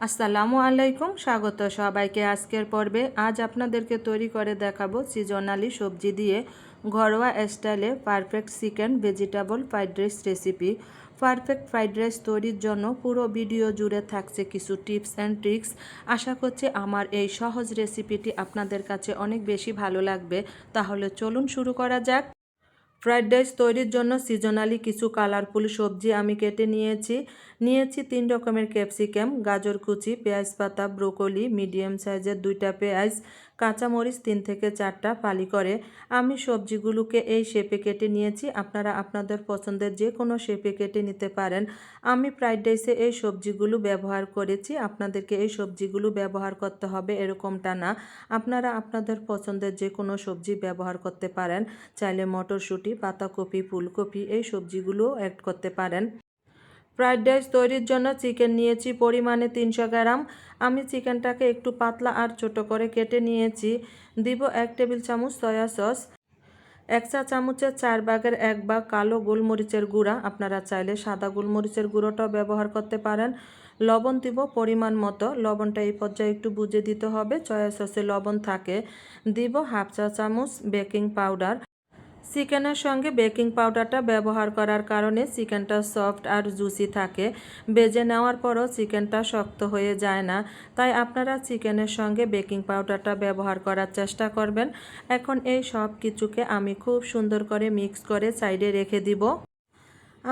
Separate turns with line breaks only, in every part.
আসসালামু আলাইকুম, স্বাগত সবাইকে আজকের পর্বে। আজ আপনাদেরকে তৈরি করে দেখাবো সিজনালি সবজি দিয়ে ঘরোয়া স্টাইলে perfect chicken vegetable fried rice recipe. Perfect fried rice তৈরির জন্য পুরো ভিডিও জুড়ে থাকছে কিছু টিপস অ্যান্ড ট্রিক্স। আশা করছি আমার এই সহজ রেসিপিটি আপনাদের কাছে অনেক বেশি ভালো লাগবে। তাহলে চলুন শুরু করা যাক। ফ্রাইড রাইস তৈরির জন্য সিজনালি কিছু কালারফুল সবজি আমি কেটে নিয়েছি। নিয়েছি তিন রকমের ক্যাপসিকাম, গাজর কুচি, পেঁয়াজ পাতা, ব্রোকলি, মিডিয়াম সাইজের দুইটা পেঁয়াজ কাঁচামরিচ তিন থেকে চারটা ফালি করে আমি সবজিগুলোকে এই শেপে কেটে নিয়েছি। আপনারা আপনাদের পছন্দের যে কোনো শেপে কেটে নিতে পারেন। আমি ফ্রাইড রাইসে এই সবজিগুলো ব্যবহার করেছি। আপনাদেরকে এই সবজিগুলো ব্যবহার করতে হবে এরকমটা না। আপনারা আপনাদের পছন্দের যে কোনো সবজি ব্যবহার করতে পারেন। চাইলে মটরশুঁটি পাতাকপি ফুলকপি এই সবজিগুলো অ্যাড করতে পারেন। ফ্রাইড রাইস তৈরির জন্য চিকেন নিয়েছি, পরিমাণে তিনশো গ্রাম। আমি চিকেনটাকে একটু পাতলা আর ছোট করে কেটে নিয়েছি। দিব এক টেবিল চামচ সয়া সস, এক চা চামচের চার ভাগের এক ভাগ কালো গোলমরিচের গুঁড়া। আপনারা চাইলে সাদা গোলমরিচের গুঁড়োটাও ব্যবহার করতে পারেন। লবণ দিব পরিমাণ মতো। লবণটা এই পর্যায়ে একটু বুঝে দিতে হবে। চয়া সসে লবণ থাকে। দিব হাফ চা চামচ বেকিং পাউডার। চিকেনের সঙ্গে বেকিং পাউডারটা ব্যবহার করার কারণে চিকেনটা সফট আর জুসি থাকে। বেজে নেওয়ার পরও চিকেনটা শক্ত হয়ে যায় না। তাই আপনারা চিকেনের সঙ্গে বেকিং পাউডারটা ব্যবহার করার চেষ্টা করবেন। এখন এই সব কিছুকে আমি খুব সুন্দর করে মিক্স করে সাইডে রেখে দিব।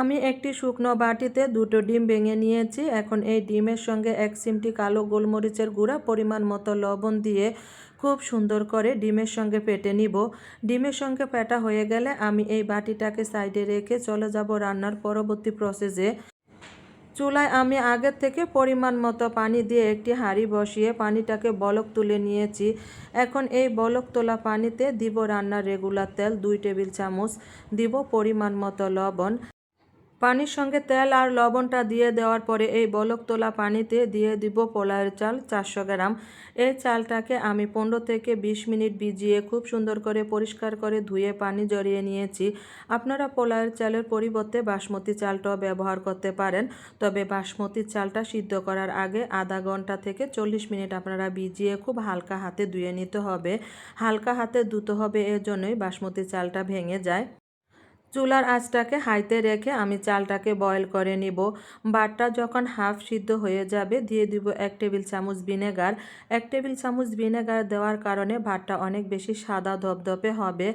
আমি একটি শুকনো বাটিতে দুটো ডিম ভেঙে নিয়েছি। এখন এই ডিমের সঙ্গে এক চিমটি কালো গোলমরিচের গুঁড়া, পরিমাণ মতো লবণ দিয়ে খুব সুন্দর করে ডিমের সঙ্গে পেটে নিব। ডিমের সঙ্গে পেটা হয়ে গেলে আমি এই বাটিটাকে সাইডে রেখে চলে যাব রান্নার পরবর্তী প্রসেসে। চুলায় আমি আগের থেকে পরিমাণ মতো পানি দিয়ে একটি হাঁড়ি বসিয়ে পানিটাকে বলক তুলে নিয়েছি। এখন এই বলক তোলা পানিতে দিব রান্নার রেগুলার তেল দুই টেবিল চামচ, দিব পরিমাণ মতো লবণ। পানির সঙ্গে তেল আর লবণটা দিয়ে দেওয়ার পরে এই বলক তোলা পানিতে দিয়ে দিব পোলাওয়ের চাল চারশো গ্রাম। এই চালটাকে আমি পনেরো থেকে বিশ মিনিট ভিজিয়ে খুব সুন্দর করে পরিষ্কার করে ধুয়ে পানি জড়িয়ে নিয়েছি। আপনারা পোলাওয়ের চালের পরিবর্তে বাসমতি চালটাও ব্যবহার করতে পারেন। তবে বাসমতি চালটা সিদ্ধ করার আগে আধা ঘণ্টা থেকে চল্লিশ মিনিট আপনারা ভিজিয়ে খুব হালকা হাতে ধুয়ে নিতে হবে। হালকা হাতে ধুতে হবে, এর জন্যই বাসমতি চালটা ভেঙে যায়। চুলার আঁচটাকে হাইতে রেখে আমি চালটাকে বয়েল করে নিব। বাটটা যখন হাফ সিদ্ধ হয়ে যাবে, দিয়ে দিব এক টেবিল চামচ ভিনেগার। এক টেবিল চামচ ভিনেগার দেওয়ার কারণে ভাতটা অনেক বেশি সাদা ধপধপে হবে।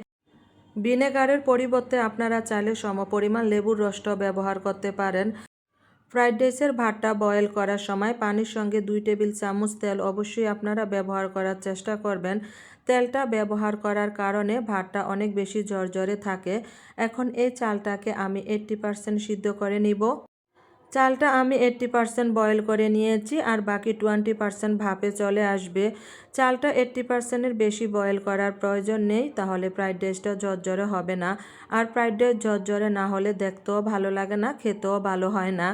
ভিনেগারের পরিবর্তে আপনারা চাইলে সমপরিমাণ লেবুর রসটাও ব্যবহার করতে পারেন। ফ্রাইড রাইসের ভাতটা বয়েল করার সময় পানির সঙ্গে দুই টেবিল চামচ তেল অবশ্যই আপনারা ব্যবহার করার চেষ্টা করবেন। তেলটা ব্যবহার করার কারণে ভাতটা অনেক বেশি ঝরঝরে থাকে। এখন এই চালটাকে আমি এইট্টি পারসেন্ট সিদ্ধ করে নিব। চালটা আমি এইট্টি পারসেন্ট বয়েল করে নিয়েছি আর বাকি টোয়েন্টি পারসেন্ট ভাপে চলে আসবে। চালটা এইট্টি পারসেন্টের বেশি বয়েল করার প্রয়োজন নেই, তাহলে ফ্রাইড রাইসটা ঝরঝরে হবে না। আর ফ্রাইড রাইস ঝরঝরে না হলে দেখতেও ভালো লাগে না, খেতেও ভালো হয় না।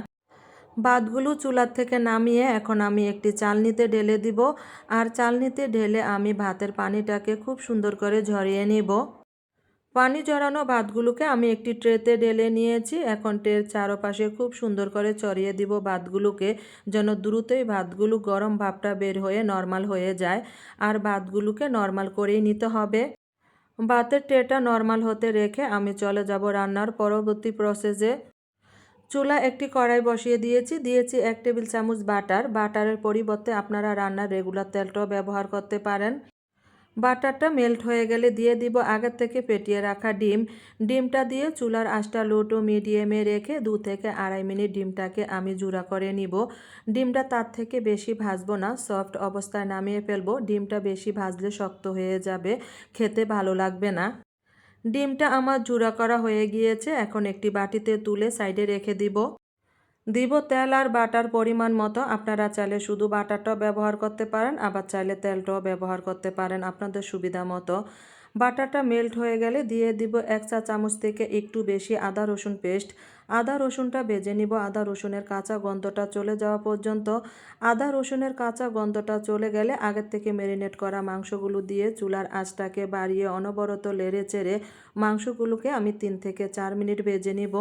ভাতগুলো চুলার থেকে নামিয়ে এখন আমি একটি চালনিতে ঢেলে দিব। আর চালনিতে ঢেলে আমি ভাতের পানিটাকে খুব সুন্দর করে ঝরিয়ে নিব। পানি জড়ানো ভাতগুলোকে আমি একটি ট্রেতে ঢেলে নিয়েছি। এখন ট্রের চারপাশে খুব সুন্দর করে চড়িয়ে দিব ভাতগুলোকে যেন দ্রুতই ভাতগুলো গরম ভাবটা বের হয়ে নর্মাল হয়ে যায়। আর ভাতগুলোকে নর্মাল করেই নিতে হবে। ভাতের ট্রেটা নর্মাল হতে রেখে আমি চলে যাব রান্নার পরবর্তী প্রসেসে চুলা একটি কড়াই বসিয়ে দিয়েছি। দিয়েছি এক টেবিল চামচ বাটার। বাটারের পরিবর্তে আপনারা রান্নার রেগুলার তেলটাও ব্যবহার করতে পারেন। বাটারটা মেল্ট হয়ে গেলে দিয়ে দিব আগের থেকে পেটিয়ে রাখা ডিম। ডিমটা দিয়ে চুলার আঁচটা লো টু মিডিয়ামে রেখে দু থেকে আড়াই মিনিট ডিমটাকে আমি জুড়া করে নিব। ডিমটা তার থেকে বেশি ভাজবো না, সফট অবস্থায় নামিয়ে ফেলব। ডিমটা বেশি ভাজলে শক্ত হয়ে যাবে, খেতে ভালো লাগবে না। ডিমটা আমার জুড়া করা হয়ে গিয়েছে, এখন একটি বাটিতে তুলে সাইডে রেখে দিব। দিব তেল আর বাটার পরিমাণ মতো, আপনারা চাইলে শুধু বাটারটাও ব্যবহার করতে পারেন, আবার চাইলে তেলটাও ব্যবহার করতে পারেন আপনাদের সুবিধা মতো। বাটারটা মেল্ট হয়ে গেলে দিয়ে দিব এক চা চামচ থেকে একটু বেশি আদা রসুন পেস্ট আদা রসুনটা ভেজে নিব। আদা রসুনের কাঁচা গন্ধটা চলে যাওয়া পর্যন্ত। আদা রসুনের কাঁচা গন্ধটা চলে গেলে আগের থেকে ম্যারিনেট করা মাংসগুলো দিয়ে চুলার আঁচটাকে বাড়িয়ে অনবরত লেড়ে চেড়ে মাংসগুলোকে আমি তিন থেকে চার মিনিট ভেজে নিব।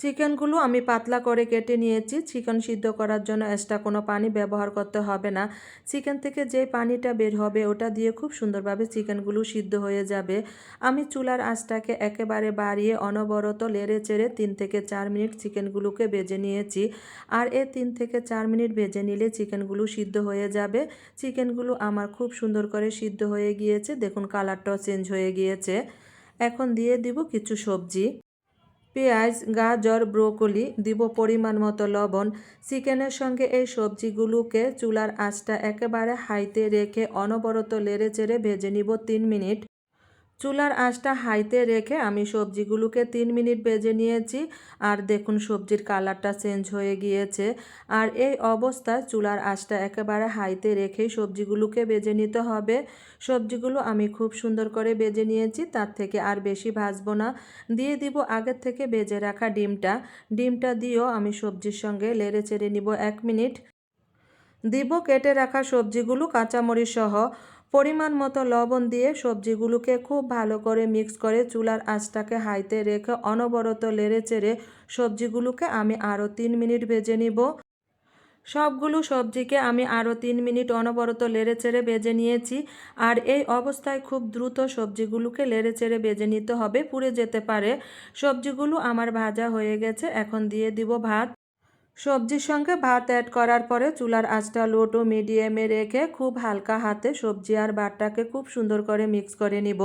চিকেনগুলো আমি পাতলা করে কেটে নিয়েছি। চিকেন সিদ্ধ করার জন্য এক্সট্রা কোনো পানি ব্যবহার করতে হবে না। চিকেন থেকে যে পানিটা বের হবে, ওটা দিয়ে খুব সুন্দরভাবে চিকেনগুলো সিদ্ধ হয়ে যাবে। আমি চুলার আঁচটাকে একেবারে বাড়িয়ে অনবরত লেড়ে চেড়ে তিন থেকে চার মিনিট চিকেনগুলোকে বেজে নিয়েছি। আর এ তিন থেকে চার মিনিট বেজে নিলে চিকেনগুলো সিদ্ধ হয়ে যাবে। চিকেনগুলো আমার খুব সুন্দর করে সিদ্ধ হয়ে গিয়েছে। দেখুন কালারটাও চেঞ্জ হয়ে গিয়েছে। এখন দিয়ে দিব কিছু সবজি। পেঁয়াজ, গাজর, ব্রোকলি, দিব পরিমাণ মতো লবণ, চিকেনের সঙ্গে এই সবজিগুলোকে চুলার আঁচটা একেবারে হাইতে রেখে অনবরত লেড়ে চেড়ে ভেজে নিব তিন মিনিট। চুলার আঁচটা হাইতে রেখে আমি সবজিগুলোকে তিন মিনিট ভেজে নিয়েছি। আর দেখুন, সবজির কালারটা চেঞ্জ হয়ে গিয়েছে। আর এই অবস্থায় চুলার আঁচটা একেবারে হাইতে রেখেই সবজিগুলোকে বেজে নিতে হবে। সবজিগুলো আমি খুব সুন্দর করে বেজে নিয়েছি, তার থেকে আর বেশি ভাজবো না। দিয়ে দিব আগের থেকে বেজে রাখা ডিমটা। ডিমটা দিয়েও আমি সবজির সঙ্গে লেড়ে চেড়ে নিব এক মিনিট। দিব কেটে রাখা সবজিগুলো কাঁচামরিচ সহ পরিমাণ মতো লবণ দিয়ে সবজিগুলোকে খুব ভালো করে মিক্স করে চুলার আঁচটাকে হাইতে রেখে অনবরত লেড়ে চেড়ে সবজিগুলোকে আমি আরও তিন মিনিট ভেজে নিব। সবগুলো সবজিকে আমি আরও তিন মিনিট অনবরত লেড়ে চেড়ে বেজে নিয়েছি আর এই অবস্থায় খুব দ্রুত সবজিগুলোকে লেড়ে চেড়ে বেজে নিতে হবে, পুড়ে যেতে পারে। সবজিগুলো আমার ভাজা হয়ে গেছে, এখন দিয়ে দিব ভাত। সবজির সঙ্গে ভাত অ্যাড করার পরে চুলার আঁচটা লো টু মিডিয়ামে রেখে খুব হালকা হাতে সবজি আর ভাতটাকে খুব সুন্দর করে মিক্স করে নিব।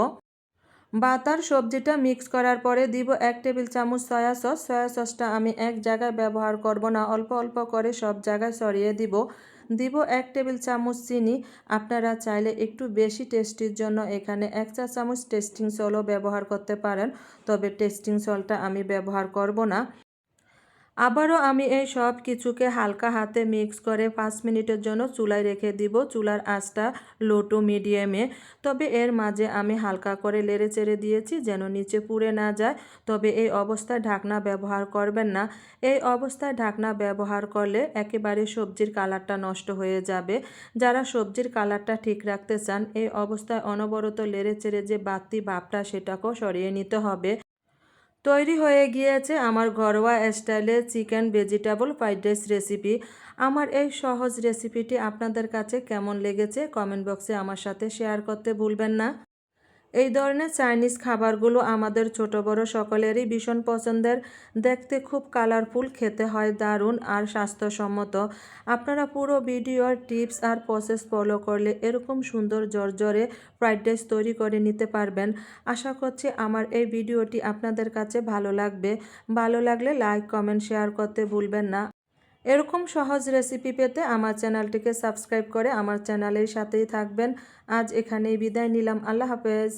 ভাত আর সবজিটা মিক্স করার পরে দিব এক টেবিল চামচ সয়া সস সয়া সসটা আমি এক জায়গায় ব্যবহার করব না, অল্প অল্প করে সব জায়গায় সরিয়ে দিব। দিব এক টেবিল চামচ চিনি। আপনারা চাইলে একটু বেশি টেস্টির জন্য এখানে এক চা চামচ টেস্টিং সলও ব্যবহার করতে পারেন, তবে টেস্টিং সলটা আমি ব্যবহার করব না। আবারও আমি এই সব কিছুকে হালকা হাতে মিক্স করে পাঁচ মিনিটের জন্য চুলায় রেখে দিব। চুলার আঁচটা লো টু মিডিয়ামে তবে এর মাঝে আমি হালকা করে লেড়ে চেড়ে দিয়েছি যেন নিচে পুড়ে না যায়। তবে এই অবস্থায় ঢাকনা ব্যবহার করবেন না। এই অবস্থায় ঢাকনা ব্যবহার করলে একেবারে সবজির কালারটা নষ্ট হয়ে যাবে। যারা সবজির কালারটা ঠিক রাখতে চান, এই অবস্থায় অনবরত লেড়ে চেড়ে যে বাড়তি ভাবটা সেটাকেও সরিয়ে নিতে হবে। তৈরি হয়ে গিয়েছে আমার ঘরোয়া স্টাইলে chicken vegetable fried rice recipe. আমার এই সহজ রেসিপিটি আপনাদের কাছে কেমন লেগেছে কমেন্ট বক্সে আমার সাথে শেয়ার করতে ভুলবেন না। এই ধরনের চাইনিজ খাবারগুলো আমাদের ছোট বড় সকলেরই ভীষণ পছন্দের। দেখতে খুব কালারফুল খেতে হয় দারুণ আর স্বাস্থ্যসম্মত। আপনারা পুরো ভিডিওর টিপস আর প্রসেস ফলো করলে এরকম সুন্দর জর্জরে ফ্রাইড রাইস তৈরি করে নিতে পারবেন। আশা করছি আমার এই ভিডিওটি আপনাদের কাছে ভালো লাগবে। ভালো লাগলে লাইক কমেন্ট শেয়ার করতে ভুলবেন না। এরকম সহজ রেসিপি পেতে আমার চ্যানেলটিকে সাবস্ক্রাইব করে আমার চ্যানেলের সাথেই থাকবেন। আজ এখানেই বিদায় নিলাম। আল্লাহ হাফেজ।